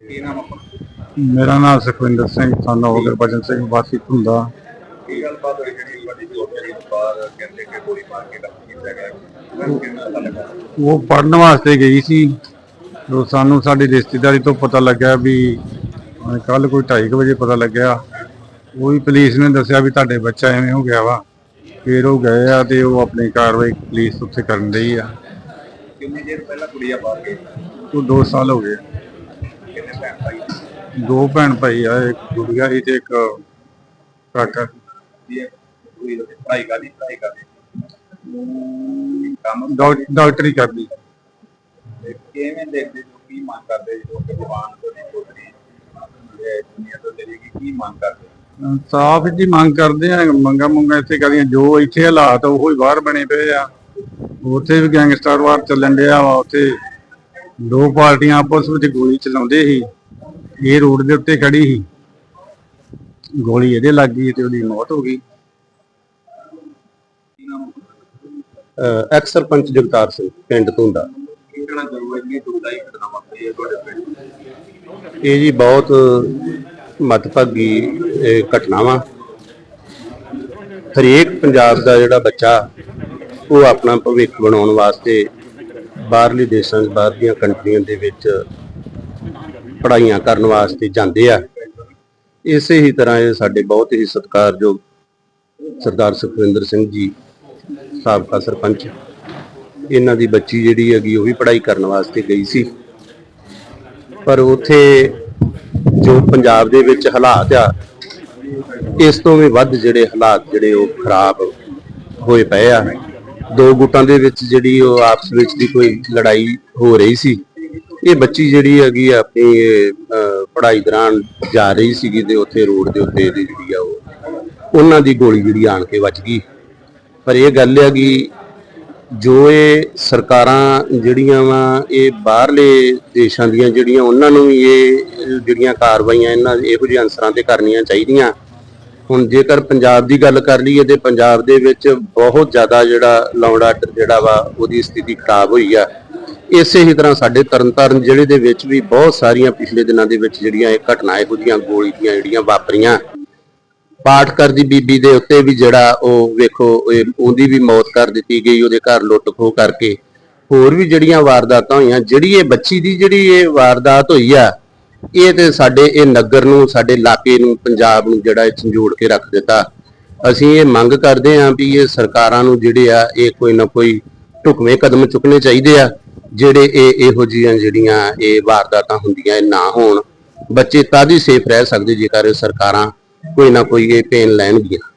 ਕੀ ਨਾਮ ਆਪਣਾ? ਮੇਰਾ ਨਾਮ ਸੁਖਵਿੰਦਰ ਸਿੰਘ son of ਗੁਰਬਚਨ ਸਿੰਘ ਵਾਸੀ ਹੁੰਦਾ ਕੀ ਗੱਲਬਾਤ ਹੋਈ ਜਿਹੜੀ ਤੁਹਾਡੀ ਚੌਧਰੀ ਨੂੰ ਬਾਹਰ ਕਹਿੰਦੇ ਕਿ ਗੋਲੀ ਮਾਰ ਕੇ ਡੱਕ ਕੀਤਾ ਗਿਆ। ਮੈਨੂੰ ਕਿੰਨਾ ਪਤਾ ਲੱਗਾ? ਉਹ ਪੜਨ ਵਾਸਤੇ ਗਈ ਸੀ। ਉਹ ਸਾਨੂੰ ਸਾਡੀ ਰਿਸ਼ਤੇਦਾਰੀ ਤੋਂ ਪਤਾ ਲੱਗਿਆ ਵੀ ਕੱਲ ਕੋਈ 2:30 ਵਜੇ ਪਤਾ ਲੱਗਿਆ। ਉਹ ਪੁਲਿਸ ਨੇ ਦੱਸਿਆ ਵੀ ਤੁਹਾਡੇ ਬੱਚਾ ਐਵੇਂ ਹੋ ਗਿਆ ਵਾ। ਫਿਰ ਉਹ ਗਏ ਆ ਤੇ ਉਹ ਆਪਣੀ ਕਾਰਵਾਈ ਪੁਲਿਸ ਉੱਥੇ ਕਰਨ ਰਹੀ ਆ। ਕਿੰਨੀ ਦੇਰ ਪਹਿਲਾਂ ਕੁੜੀਆਂ ਬਾਹਰ ਗਈ? ਉਹ 2 ਸਾਲ ਹੋ ਗਏ। ਦੋ ਭੈਣ ਭਾਈ ਆ ਇੱਕ ਗੁੜੀਆ ਸੀ ਤੇ ਇੱਕ ਕਾਕਾ ਪੜ੍ਹਾਈ ਕਰਦੀ ਪੜ੍ਹਾਈ ਕਰਦੀ ਕੰਮ ਡਾਕ- ਡਾਕਟਰੀ ਕਰਦੀ। ਤੇ ਕਿਵੇਂ ਦੇਖਦੇ ਜੋ ਕੀ ਮੰਗ ਕਰਦੇ ਜੋ ਕਿ ਜਵਾਨ ਤੋਂ ਨਹੀਂ ਚੌਧਰੀ ਇਹ ਦੁਨੀਆ ਤੋਂ ਚਲੇਗੀ ਕੀ ਮੰਗ ਕਰਦੇ ਸਾਫ਼ ਜੀ ਮੰਗ ਕਰਦੇ ਆ ਮੰਗਾ ਮੰਗਾ ਇੱਥੇ ਕਰੀਆਂ। ਜੋ ਇੱਥੇ ਹਾਲਾਤ ਉਹ ਹੀ ਬਾਹਰ ਬਣੇ ਪਏ ਆ। ਉੱਥੇ ਵੀ ਗੈਂਗਸਟਰ ਵਾਰ ਚੱਲਣ ਡਿਆ ਵਾ ਉੱਥੇ ਦੋ ਪਾਰਟੀਆਂ ਆਪਸ ਵਿੱਚ ਗੋਲੀ ਚਲਾਉਂਦੇ ਸੀ। ਇਹ ਰੋਡ ਦੇ ਉੱਤੇ ਖੜੀ ਸੀ। ਗੋਲੀ ਇਹਦੇ ਲੱਗ ਗਈ ਤੇ ਉਹਦੀ ਮੌਤ ਹੋ ਗਈ। ਐਕਸ ਸਰਪੰਚ ਜਗਤਾਰ ਸਿੰਘ, ਪਿੰਡ ਧੁੰਦਾ। ਇਹ ਜੀ ਬਹੁਤ ਮਤਭਾਗੀ, ਇਹ ਘਟਨਾ ਵਾ ਹਰੇਕ ਪੰਜਾਬ ਦਾ ਜਿਹੜਾ ਬੱਚਾ, ਉਹ ਆਪਣਾ ਭਵਿੱਖ ਬਣਾਉਣ ਵਾਸਤੇ ਬਾਹਰਲੇ ਦੇਸ਼ਾਂ 'ਚ ਬਾਹਰ ਦੀਆਂ ਕੰਟਰੀਆਂ ਦੇ ਵਿੱਚ ਪੜ੍ਹਾਈਆਂ ਕਰਨ ਵਾਸਤੇ ਜਾਂਦੇ ਆ। ਇਸੇ ਹੀ ਤਰ੍ਹਾਂ ਇਹ ਸਾਡੇ ਬਹੁਤ ਹੀ ਸਤਿਕਾਰਯੋਗ ਸਰਦਾਰ ਸੁਖਵਿੰਦਰ ਸਿੰਘ ਜੀ, ਸਾਬਕਾ ਸਰਪੰਚ। ਇਹਨਾਂ ਦੀ ਬੱਚੀ ਜਿਹੜੀ ਹੈਗੀ ਉਹ ਵੀ ਪੜ੍ਹਾਈ ਕਰਨ ਵਾਸਤੇ ਗਈ ਸੀ। ਪਰ ਉਥੇ ਜੋ ਪੰਜਾਬ ਦੇ ਵਿੱਚ ਹਾਲਾਤ ਆ, ਇਸ ਤੋਂ ਵੀ ਵੱਧ ਜਿਹੜੇ ਹਾਲਾਤ ਜਿਹੜੇ ਉਹ ਖਰਾਬ ਹੋਏ ਪਏ ਆ। ਦੋ ਗੁੱਟਾਂ ਦੇ ਵਿੱਚ ਜਿਹੜੀ ਉਹ ਆਪਸ ਵਿੱਚ ਦੀ ਕੋਈ ਲੜਾਈ ਹੋ ਰਹੀ ਸੀ। ਇਹ ਬੱਚੀ ਜਿਹੜੀ ਹੈਗੀ ਆ ਆਪਣੀ ਅਹ, ਪੜ੍ਹਾਈ ਦੌਰਾਨ ਜਾ ਰਹੀ ਸੀਗੀ ਤੇ ਉੱਥੇ ਰੋਡ ਦੇ ਉੱਤੇ ਇਹਦੀ ਜਿਹੜੀ ਆ ਉਹ ਉਹਨਾਂ ਦੀ ਗੋਲੀ ਜਿਹੜੀ ਆਣ ਕੇ ਵੱਜ ਗਈ। ਪਰ ਇਹ ਗੱਲ ਹੈਗੀ ਜੋ ਇਹ ਸਰਕਾਰਾਂ ਜਿਹੜੀਆਂ ਵਾ ਇਹ ਬਾਹਰਲੇ ਦੇਸ਼ਾਂ ਦੀਆਂ ਜਿਹੜੀਆਂ ਉਹਨਾਂ ਨੂੰ ਵੀ ਇਹ ਜਿਹੜੀਆਂ ਕਾਰਵਾਈਆਂ ਇਹਨਾਂ ਇਹੋ ਜਿਹੇ ਅਨਸਰਾਂ ਤੇ ਕਰਨੀਆਂ ਚਾਹੀਦੀਆਂ। ਹੁਣ ਜੇਕਰ ਪੰਜਾਬ ਦੀ ਗੱਲ ਕਰ ਲਈਏ ਤੇ ਪੰਜਾਬ ਦੇ ਵਿੱਚ ਬਹੁਤ ਜ਼ਿਆਦਾ ਜਿਹੜਾ ਲੌਂਡਾ ਜਿਹੜਾ ਵਾ ਉਹਦੀ ਸਥਿਤੀ ਖਰਾਬ ਹੋਈ ਆ। ਇਸੇ ਹੀ ਤਰ੍ਹਾਂ ਸਾਡੇ ਤਰਨਤਾਰਨ ਜ਼ਿਲ੍ਹੇ ਦੇ ਵਿੱਚ ਵੀ ਬਹੁਤ ਸਾਰੀਆਂ ਪਿਛਲੇ ਦਿਨਾਂ ਦੇ ਵਿੱਚ ਜਿਹੜੀਆਂ ਇਹ ਘਟਨਾ ਇਹੋ ਜਿਹੀਆਂ ਗੋਲੀ ਦੀਆਂ ਜਿਹੜੀਆਂ ਵਾਪਰੀਆਂ। ਪਾਠ ਕਰਦੀ ਬੀਬੀ ਦੇ ਉੱਤੇ ਵੀ ਜਿਹੜਾ ਉਹ ਵੇਖੋ, ਇਹ ਉਹਦੀ ਵੀ ਮੌਤ ਕਰ ਦਿੱਤੀ ਗਈ, ਉਹਦੇ ਘਰ ਲੁੱਟ ਖੋਹ ਕਰਕੇ। ਹੋਰ ਵੀ ਜਿਹੜੀਆਂ ਵਾਰਦਾਤਾਂ ਹੋਈਆਂ, ਜਿਹੜੀ ਇਹ ਬੱਚੀ ਦੀ ਜਿਹੜੀ ਇਹ ਵਾਰਦਾਤ ਹੋਈ ਆ, ਇਹ ਤੇ ਸਾਡੇ, ਇਹ ਨਗਰ ਨੂੰ, ਸਾਡੇ ਇਲਾਕੇ ਨੂੰ, ਪੰਜਾਬ ਨੂੰ ਜਿਹੜਾ ਇਹ ਝੰਜੋੜ ਕੇ ਰੱਖ ਦਿੱਤਾ। ਅਸੀਂ ਇਹ ਮੰਗ ਕਰਦੇ ਹਾਂ ਵੀ ਇਹ ਸਰਕਾਰਾਂ ਨੂੰ ਜਿਹੜੇ ਆ, ਇਹ ਕੋਈ ਨਾ ਕੋਈ ਢੁਕਵੇਂ ਕਦਮ ਚੁੱਕਣੇ ਚਾਹੀਦੇ ਆ। ਜਿਹੜੇ ਇਹ ਇਹੋ ਜਿਹੀਆਂ ਜਿਹੜੀਆਂ ਇਹ ਵਾਰਦਾਤਾਂ ਹੁੰਦੀਆਂ, ਇਹ ਨਾ ਹੋਣ, ਬੱਚੇ ਤਦ ਹੀ ਸੇਫ ਰਹਿ ਸਕਦੇ ਜੇਕਰ ਸਰਕਾਰਾਂ ਕੋਈ ਨਾ ਕੋਈ ਇਹ ਪੇਨ ਲੈਣਗੀਆਂ।